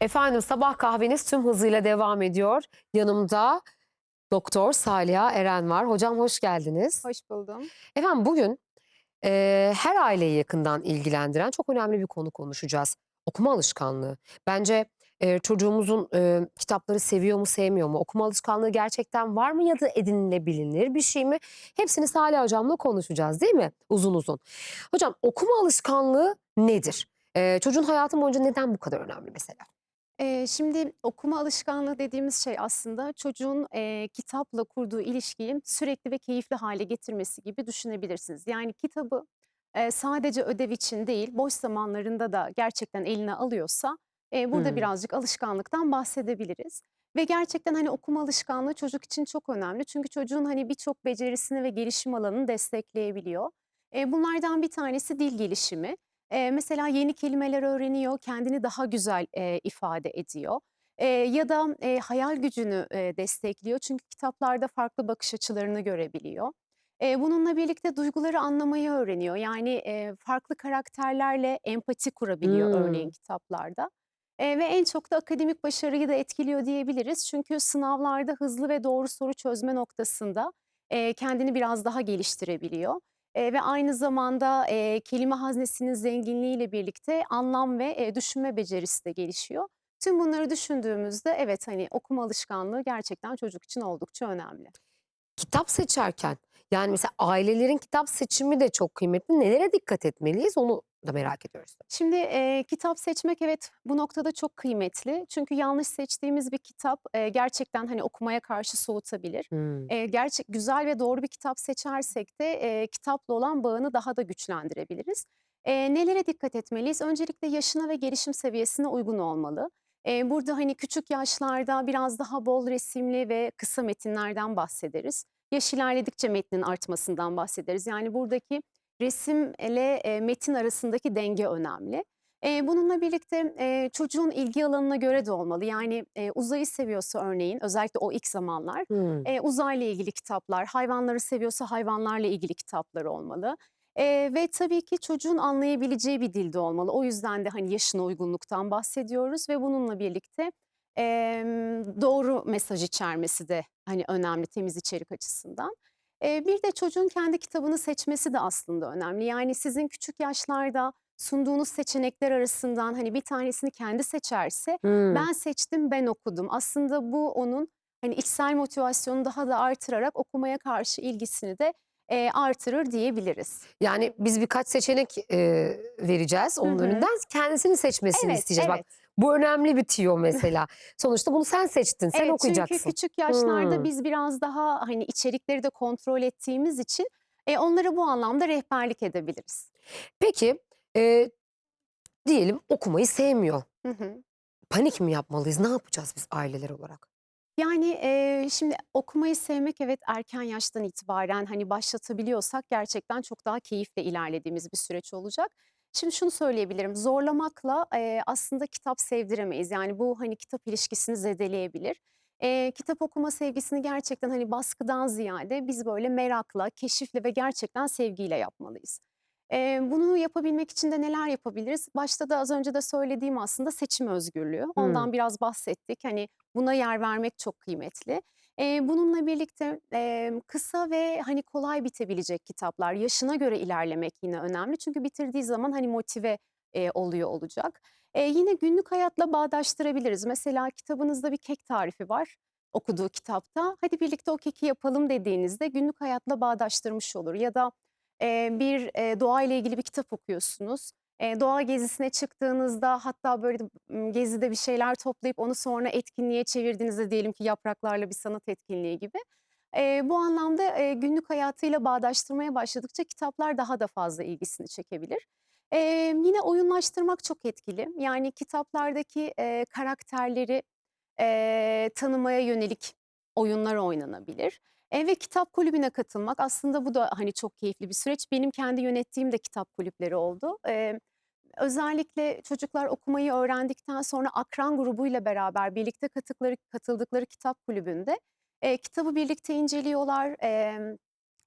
Efendim sabah kahveniz tüm hızıyla devam ediyor. Yanımda Doktor Saliha Eren var. Hocam hoş geldiniz. Hoş buldum. Efendim bugün e, her aileyi yakından ilgilendiren çok önemli bir konu konuşacağız. Okuma alışkanlığı. Bence e, çocuğumuzun e, kitapları seviyor mu sevmiyor mu? Okuma alışkanlığı gerçekten var mı ya da edinilebilir bir şey mi? Hepsini Salih Hocam'la konuşacağız değil mi? Uzun uzun. Hocam okuma alışkanlığı nedir? E, çocuğun hayatı boyunca neden bu kadar önemli mesela? Şimdi okuma alışkanlığı dediğimiz şey aslında çocuğun eee, kitapla kurduğu ilişkiyi sürekli ve keyifli hale getirmesi gibi düşünebilirsiniz. Yani kitabı eee, sadece ödev için değil, boş zamanlarında da gerçekten eline alıyorsa eee, burada Hmm. birazcık alışkanlıktan bahsedebiliriz. Ve gerçekten hani okuma alışkanlığı çocuk için çok önemli. Çünkü çocuğun hani birçok becerisini ve gelişim alanını destekleyebiliyor. Eee, bunlardan bir tanesi dil gelişimi. Eee, mesela yeni kelimeler öğreniyor, kendini daha güzel, eee, ifade ediyor. Eee, ya da, eee, hayal gücünü, eee, destekliyor. Çünkü kitaplarda farklı bakış açılarını görebiliyor. Eee, bununla birlikte duyguları anlamayı öğreniyor. Yani, eee, farklı karakterlerle empati kurabiliyor örneğin Hmm. kitaplarda. Eee, ve en çok da akademik başarıyı da etkiliyor diyebiliriz. Çünkü sınavlarda hızlı ve doğru soru çözme noktasında, eee, kendini biraz daha geliştirebiliyor. Eee, ve aynı zamanda, eee, kelime haznesinin zenginliğiyle birlikte anlam ve, eee, düşünme becerisi de gelişiyor. Tüm bunları düşündüğümüzde evet, hani, okuma alışkanlığı gerçekten çocuk için oldukça önemli. Kitap seçerken yani mesela ailelerin kitap seçimi de çok kıymetli. Nelere dikkat etmeliyiz onu da merak ediyoruz. Şimdi, eee, kitap seçmek evet, bu noktada çok kıymetli. Çünkü yanlış seçtiğimiz bir kitap, eee, gerçekten, hani, okumaya karşı soğutabilir. Hmm. Eee, gerçek güzel ve doğru bir kitap seçersek de, eee, kitapla olan bağını daha da güçlendirebiliriz. Eee, nelere dikkat etmeliyiz? Öncelikle yaşına ve gelişim seviyesine uygun olmalı. Eee, burada, hani, küçük yaşlarda biraz daha bol resimli ve kısa metinlerden bahsederiz. Yaş ilerledikçe metnin artmasından bahsederiz. Yani buradaki resim ile, eee, metin arasındaki denge önemli. Eee, bununla birlikte, eee, çocuğun ilgi alanına göre de olmalı. Yani, uzayı seviyorsa örneğin özellikle o ilk zamanlar, Hmm. uzayla ilgili kitaplar, hayvanları seviyorsa hayvanlarla ilgili kitaplar olmalı. Ve tabii ki çocuğun anlayabileceği bir dilde olmalı. O yüzden de, hani, yaşına uygunluktan bahsediyoruz ve bununla birlikte, doğru mesaj içermesi de, hani, önemli temiz içerik açısından. Bir de çocuğun kendi kitabını seçmesi de aslında önemli. Yani sizin küçük yaşlarda sunduğunuz seçenekler arasından, hani, bir tanesini kendi seçerse, Hmm. "Ben seçtim, ben okudum." Aslında bu onun, hani, içsel motivasyonunu daha da artırarak okumaya karşı ilgisini de, eee, artırır diyebiliriz. Yani biz birkaç seçenek eee, vereceğiz Hı onun hı. önünden. Kendisini seçmesini Evet, isteyeceğiz. Bak evet. Bu önemli bir tüyo mesela. Sonuçta bunu sen seçtin, sen Evet, çünkü okuyacaksın. küçük yaşlarda Hmm. biz biraz daha, hani, içerikleri de kontrol ettiğimiz için, eee, onlara bu anlamda rehberlik edebiliriz. Peki eee, diyelim okumayı sevmiyor. Hı hı. Panik mi yapmalıyız? Ne yapacağız biz aileler olarak? Yani, eee, şimdi okumayı sevmek evet, erken yaştan itibaren, hani, başlatabiliyorsak gerçekten çok daha keyifle ilerlediğimiz bir süreç olacak. Şimdi şunu söyleyebilirim, zorlamakla, eee, aslında kitap sevdiremeyiz. Yani bu, hani, kitap ilişkisini zedeleyebilir. Eee, kitap okuma sevgisini gerçekten, hani, baskıdan ziyade biz böyle merakla, keşifle ve gerçekten sevgiyle yapmalıyız. Eee, bunu yapabilmek için de neler yapabiliriz? Başta da az önce de söylediğim aslında seçim özgürlüğü. Hmm. Ondan biraz bahsettik. Hani, buna yer vermek çok kıymetli. Eee, bununla birlikte, emm, kısa ve, hani, kolay bitebilecek kitaplar, yaşına göre ilerlemek yine önemli. Çünkü bitirdiği zaman, hani, motive, eee, oluyor olacak. Eee, yine günlük hayatla bağdaştırabiliriz. Mesela kitabınızda bir kek tarifi var, okuduğu kitapta. "Hadi birlikte o keki yapalım." dediğinizde günlük hayatla bağdaştırmış olur. Ya da, eee, bir, eee, doğayla ilgili bir kitap okuyorsunuz. Eee, doğa gezisine çıktığınızda hatta böyle, gezide bir şeyler toplayıp onu sonra etkinliğe çevirdiğinizde diyelim ki yapraklarla bir sanat etkinliği gibi. Eee, bu anlamda, eee, günlük hayatıyla bağdaştırmaya başladıkça kitaplar daha da fazla ilgisini çekebilir. Emm, yine oyunlaştırmak çok etkili. Yani kitaplardaki, eee, karakterleri, eee, tanımaya yönelik oyunlar oynanabilir. Eee, ve kitap kulübüne katılmak aslında bu da, hani, çok keyifli bir süreç. Benim kendi yönettiğim de kitap kulüpleri oldu. Eee, özellikle çocuklar okumayı öğrendikten sonra akran grubuyla beraber birlikte katıkları katıldıkları kitap kulübünde, eee, kitabı birlikte inceliyorlar, emm,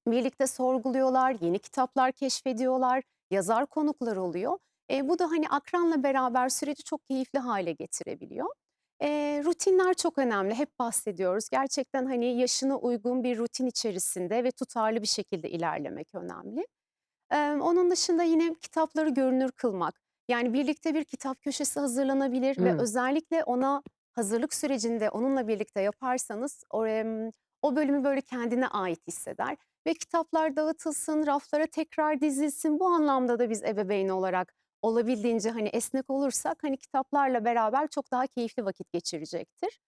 birlikte sorguluyorlar, yeni kitaplar keşfediyorlar, yazar konuklar oluyor. E, bu da hani akranla beraber süreci çok keyifli hale getirebiliyor. Eee, rutinler çok önemli. Hep bahsediyoruz. Gerçekten hani yaşına uygun bir rutin içerisinde ve tutarlı bir şekilde ilerlemek önemli. Emm, onun dışında yine kitapları görünür kılmak. Yani birlikte bir kitap köşesi hazırlanabilir ve Hımm. özellikle ona hazırlık sürecinde onunla birlikte yaparsanız o, o bölümü böyle kendine ait hisseder ve kitaplar dağıtılsın, raflara tekrar dizilsin. Bu anlamda da biz ebeveyn olarak olabildiğince hani esnek olursak hani kitaplarla beraber çok daha keyifli vakit geçirecektir.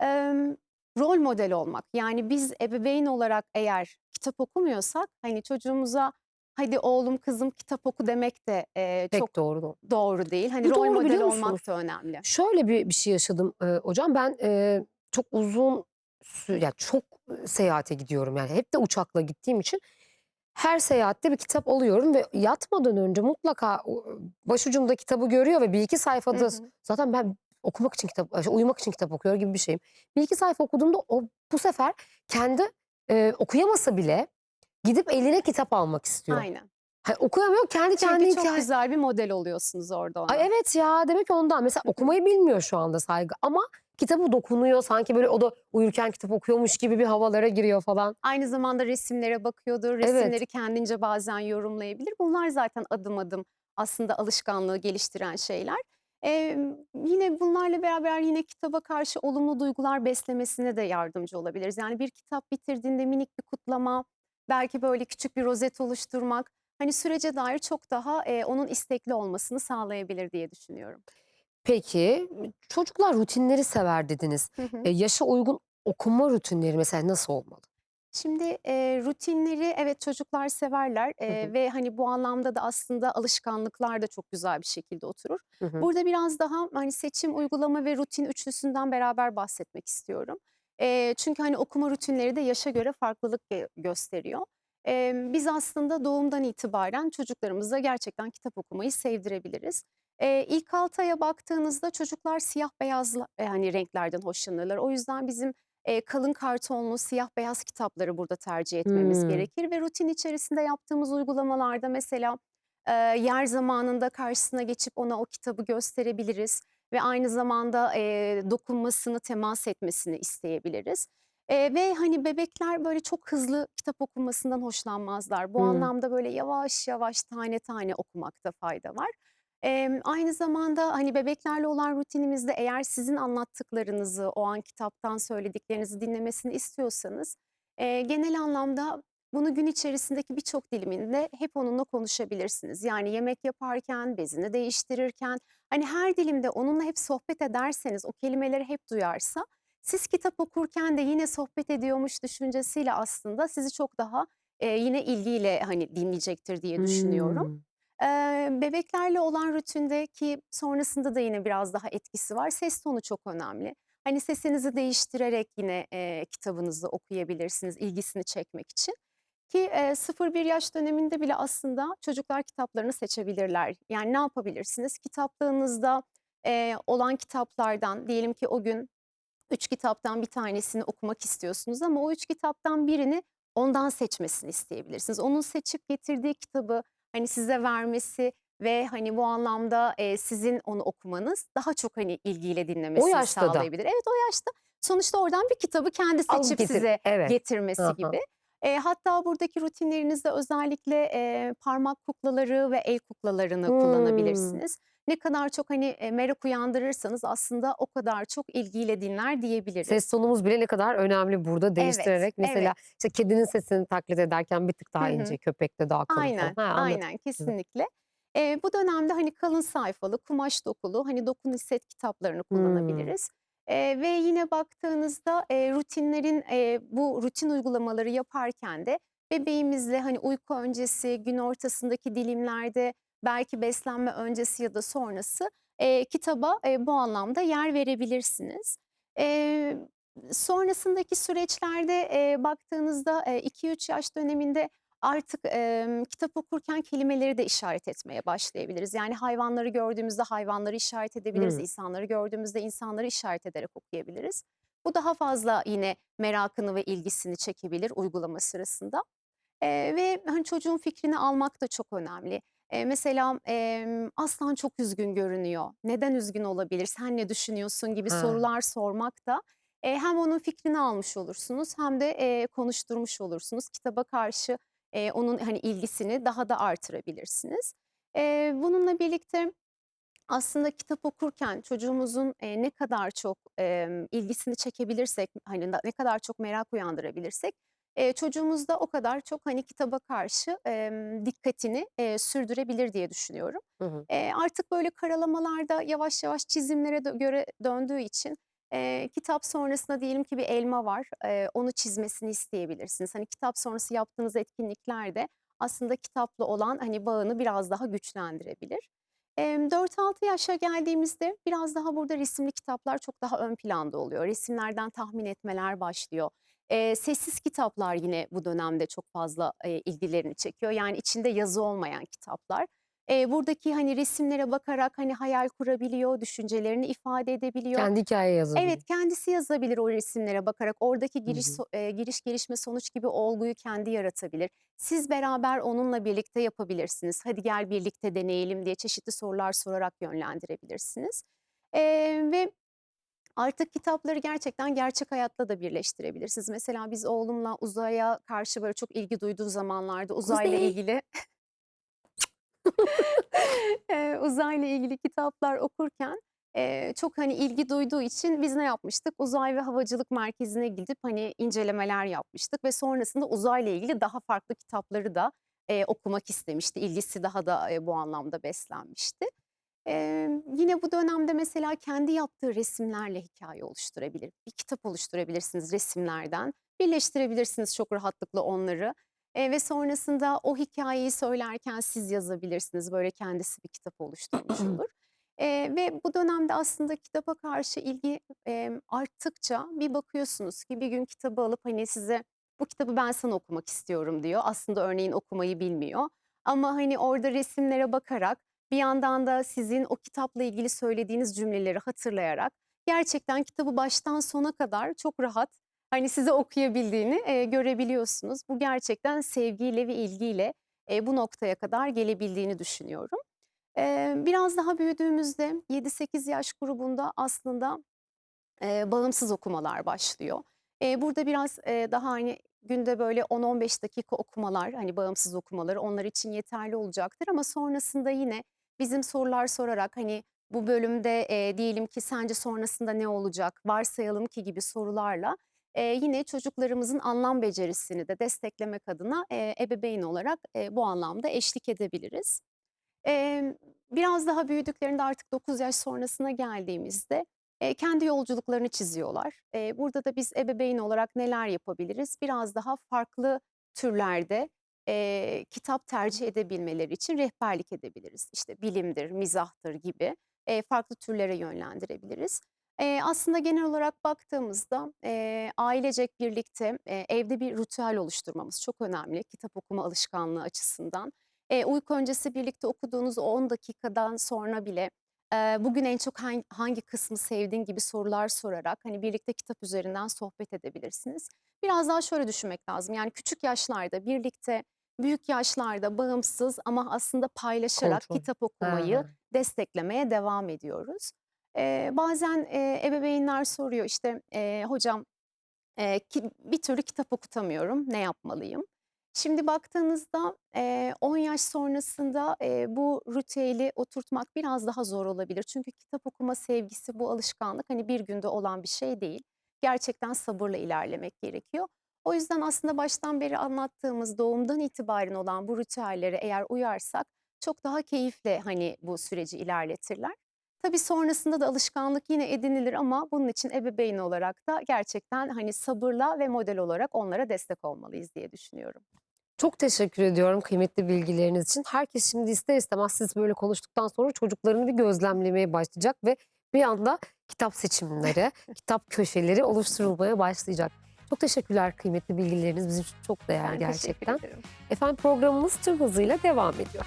Emm, rol model olmak. Yani biz ebeveyn olarak eğer kitap okumuyorsak hani çocuğumuza hadi oğlum kızım kitap oku demek de eee, çok doğru do doğru değil. Hani Bu rol doğru model olmak da önemli. Şöyle bir bir şey yaşadım, eee, hocam. Ben, eee, çok uzun ya, çok, ııı, seyahate gidiyorum. Yani hep de uçakla gittiğim için her seyahatte bir kitap alıyorum ve yatmadan önce mutlaka başucumda kitabı görüyor ve 1-2 Hı sayfada s hı. zaten ben okumak için kitap uyumak için kitap okuyor gibi bir şeyim. 1-2 sayfa okuduğumda o bu sefer kendi, eee, okuyamasa bile gidip eline kitap almak istiyor. Aynen. Hani okuyamıyor, kendi kendine Çünkü çok hikâye güzel bir model oluyorsunuz orada Ay, ona. evet ya, demek ondan. Mesela Hı hı. okumayı bilmiyor şu anda Saygı ama kitaba dokunuyor. Sanki böyle o da uyurken kitap okuyormuş gibi bir havalara giriyor falan. Aynı zamanda resimlere bakıyordur, Evet. resimleri kendince bazen yorumlayabilir. Bunlar zaten adım adım aslında alışkanlığı geliştiren şeyler. Emm, yine bunlarla beraber yine kitaba karşı olumlu duygular beslemesine de yardımcı olabiliriz. Yani bir kitap bitirdiğinde minik bir kutlama, belki böyle küçük bir rozet oluşturmak, hani sürece dair çok daha, eee, onun istekli olmasını sağlayabilir diye düşünüyorum. Peki, çocuklar rutinleri sever dediniz. Hı hı. Eee, yaşa uygun okuma rutinleri mesela nasıl olmalı? Şimdi, eee, rutinleri evet çocuklar severler, Hı eee, hı. ve hani bu anlamda da aslında alışkanlıklar da çok güzel bir şekilde oturur. Hı hı. Burada biraz daha hani seçim, uygulama ve rutin üçlüsünden beraber bahsetmek istiyorum. Eee, çünkü hani okuma rutinleri de yaşa göre farklılık gösteriyor. Emm, biz aslında doğumdan itibaren çocuklarımıza gerçekten kitap okumayı sevdirebiliriz. Eee, ilk 6 aya baktığınızda çocuklar siyah beyazla yani renklerden hoşlanırlar. O yüzden bizim, eee, kalın kartonlu siyah beyaz kitapları burada tercih etmemiz Hımm. gerekir ve rutin içerisinde yaptığımız uygulamalarda mesela, eee, yer zamanında karşısına geçip ona o kitabı gösterebiliriz ve aynı zamanda, eee, dokunmasını, temas etmesini isteyebiliriz. Eee, ve hani bebekler böyle çok hızlı kitap okumasından hoşlanmazlar. Bu Hımm. anlamda böyle yavaş yavaş, tane tane okumakta fayda var. Emm, aynı zamanda hani bebeklerle olan rutinimizde eğer sizin anlattıklarınızı, o an kitaptan söylediklerinizi dinlemesini istiyorsanız, eee, genel anlamda bunu gün içerisindeki birçok diliminde hep onunla konuşabilirsiniz. Yani yemek yaparken, bezini değiştirirken, hani her dilimde onunla hep sohbet ederseniz, o kelimeleri hep duyarsa, siz kitap okurken de yine sohbet ediyormuş düşüncesiyle aslında sizi çok daha, eee, yine ilgiyle hani dinleyecektir diye düşünüyorum. Hımm. Bebeklerle olan rutinde ki sonrasında da yine biraz daha etkisi var, ses tonu çok önemli. Hani sesinizi değiştirerek yine, eee, kitabınızı okuyabilirsiniz ilgisini çekmek için ki, eee, 0-1 yaş döneminde bile aslında çocuklar kitaplarını seçebilirler. Yani ne yapabilirsiniz? Kitaplığınızda, eee, olan kitaplardan diyelim ki o gün 3 kitaptan 1 tanesini okumak istiyorsunuz ama o 3 kitaptan birini ondan seçmesini isteyebilirsiniz. Onun seçip getirdiği kitabı hani size vermesi ve hani bu anlamda, eee, sizin onu okumanız daha çok hani ilgiyle O dinlemesini yaşta da. sağlayabilir. Evet, o yaşta sonuçta oradan bir kitabı kendi seçip getir size Evet. getirmesi hı. gibi. Eee, hatta buradaki rutinlerinizde özellikle, eee, parmak kuklaları ve el kuklalarını Hımm. kullanabilirsiniz. Ne kadar çok hani, eee, merak uyandırırsanız aslında o kadar çok ilgiyle dinler diyebiliriz. Ses tonumuz bile ne kadar önemli burada Evet, değiştirerek. Mesela evet. işte kedinin sesini taklit ederken bir tık daha ince, köpekte daha kalın. Aynen, Ha, anladım. aynen kesinlikle. Eee, bu dönemde hani kalın sayfalı, kumaş dokulu, hani dokun hisset kitaplarını kullanabiliriz. Eee, ve yine baktığınızda, eee, rutinlerin, eee, bu rutin uygulamaları yaparken de bebeğimizle hani uyku öncesi, gün ortasındaki dilimlerde, belki beslenme öncesi ya da sonrası, eee, kitaba, eee, bu anlamda yer verebilirsiniz. Eee, sonrasındaki süreçlerde, eee, baktığınızda, eee, 2-3 yaş döneminde artık, emm, kitap okurken kelimeleri de işaret etmeye başlayabiliriz. Yani hayvanları gördüğümüzde hayvanları işaret edebiliriz, Hımm. insanları gördüğümüzde insanları işaret ederek okuyabiliriz. Bu daha fazla yine merakını ve ilgisini çekebilir uygulama sırasında. Eee, ve hani çocuğun fikrini almak da çok önemli. Eee, mesela, emm, "Aslan çok üzgün görünüyor. Neden üzgün olabilir? Sen ne düşünüyorsun?" gibi Ha. sorular sormak da, eee, hem onun fikrini almış olursunuz hem de, eee, konuşturmuş olursunuz. Kitaba karşı, eee, onun, hani, ilgisini daha da artırabilirsiniz. Eee, bununla birlikte aslında kitap okurken çocuğumuzun, eee, ne kadar çok, emm, ilgisini çekebilirsek, hani, ne kadar çok merak uyandırabilirsek, eee, çocuğumuz da o kadar çok, hani, kitaba karşı, emm, dikkatini, eee, sürdürebilir diye düşünüyorum. Hı hı. Eee, artık böyle karalamalar da yavaş yavaş çizimlere dö göre döndüğü için, eee, kitap sonrasında diyelim ki bir elma var, eee, onu çizmesini isteyebilirsiniz. Hani, kitap sonrası yaptığınız etkinlikler de aslında kitapla olan, hani, bağını biraz daha güçlendirebilir. Emm, 4-6 yaşa geldiğimizde biraz daha burada resimli kitaplar çok daha ön planda oluyor. Resimlerden tahmin etmeler başlıyor. Eee, sessiz kitaplar yine bu dönemde çok fazla, eee, ilgilerini çekiyor. Yani içinde yazı olmayan kitaplar. Eee, buradaki, hani, resimlere bakarak, hani, hayal kurabiliyor, düşüncelerini ifade edebiliyor. Kendi hikâye yazabilir. Evet, kendisi yazabilir o resimlere bakarak. Oradaki Hı giriş hı. so eee, giriş, gelişme, sonuç gibi olguyu kendi yaratabilir. Siz beraber onunla birlikte yapabilirsiniz. "Hadi gel birlikte deneyelim." diye çeşitli sorular sorarak yönlendirebilirsiniz. Eee, ve artık kitapları gerçekten gerçek hayatla da birleştirebilirsiniz. Mesela biz oğlumla uzaya karşı böyle çok ilgi duyduğu zamanlarda uzayla Kuzey! ilgili eee, uzayla ilgili kitaplar okurken, eee, çok, hani, ilgi duyduğu için biz ne yapmıştık? Uzay ve Havacılık Merkezi'ne gidip, hani, incelemeler yapmıştık ve sonrasında uzayla ilgili daha farklı kitapları da, eee, okumak istemişti. İlgisi daha da, eee, bu anlamda beslenmişti. Emm, yine bu dönemde mesela kendi yaptığı resimlerle hikâye oluşturabilir. Bir kitap oluşturabilirsiniz resimlerden. Birleştirebilirsiniz çok rahatlıkla onları, eee, ve sonrasında o hikâyeyi söylerken siz yazabilirsiniz. Böyle kendisi bir kitap oluşturmuş olur. Eee, ve bu dönemde aslında kitaba karşı ilgi, emm, arttıkça bir bakıyorsunuz ki bir gün kitabı alıp, hani, size "Bu kitabı ben sana okumak istiyorum." diyor. Aslında örneğin okumayı bilmiyor ama, hani, orada resimlere bakarak bir yandan da sizin o kitapla ilgili söylediğiniz cümleleri hatırlayarak gerçekten kitabı baştan sona kadar çok rahat, hani, size okuyabildiğini, eee, görebiliyorsunuz. Bu gerçekten sevgiyle ve ilgiyle, eee, bu noktaya kadar gelebildiğini düşünüyorum. Eee, biraz daha büyüdüğümüzde 7-8 yaş grubunda aslında, eee, bağımsız okumalar başlıyor. Eee, burada biraz, eee, daha, hani, günde böyle 10-15 dakika okumalar, hani, bağımsız okumaları onlar için yeterli olacaktır ama sonrasında yine bizim sorular sorarak, hani, bu bölümde, eee, diyelim ki "Sence sonrasında ne olacak? Varsayalım ki" gibi sorularla, eee, yine çocuklarımızın anlam becerisini de desteklemek adına, eee, ebeveyn olarak, eee, bu anlamda eşlik edebiliriz. Emm, biraz daha büyüdüklerinde artık 9 yaş sonrasına geldiğimizde, eee, kendi yolculuklarını çiziyorlar. Eee, burada da biz ebeveyn olarak neler yapabiliriz? Biraz daha farklı türlerde, eee, kitap tercih edebilmeleri için rehberlik edebiliriz. İşte bilimdir, mizahtır gibi, eee, farklı türlere yönlendirebiliriz. Eee, aslında genel olarak baktığımızda, eee, ailecek birlikte, eee, evde bir ritüel oluşturmamız çok önemli kitap okuma alışkanlığı açısından. Eee, uyku öncesi birlikte okuduğunuz o 10 dakikadan sonra bile, eee, "Bugün en çok han hangi kısmı sevdin?" gibi sorular sorarak, hani, birlikte kitap üzerinden sohbet edebilirsiniz. Biraz daha şöyle düşünmek lazım, yani, küçük yaşlarda birlikte, büyük yaşlarda bağımsız ama aslında paylaşarak Kontrol. kitap okumayı Ha. desteklemeye devam ediyoruz. Eee, bazen, eee, ebeveynler soruyor, işte, eee, "Hocam, eee, ki bir türlü kitap okutamıyorum, ne yapmalıyım?" Şimdi baktığınızda, eee, 10 yaş sonrasında, eee, bu ritüeli oturtmak biraz daha zor olabilir. Çünkü kitap okuma sevgisi, bu alışkanlık, hani, bir günde olan bir şey değil. Gerçekten sabırla ilerlemek gerekiyor. O yüzden aslında baştan beri anlattığımız, doğumdan itibaren olan bu ritüellere eğer uyarsak çok daha keyifle, hani, bu süreci ilerletirler. Tabii sonrasında da alışkanlık yine edinilir ama bunun için ebeveyn olarak da gerçekten, hani, sabırla ve model olarak onlara destek olmalıyız diye düşünüyorum. Çok teşekkür ediyorum kıymetli bilgileriniz için. Herkes şimdi ister istemez siz böyle konuştuktan sonra çocuklarını bir gözlemlemeye başlayacak ve bir anda kitap seçimleri, kitap köşeleri oluşturulmaya başlayacak. Çok teşekkürler kıymetli bilgileriniz bizim için çok değerli Ben gerçekten. Efendim programımız tüm hızıyla devam ediyor.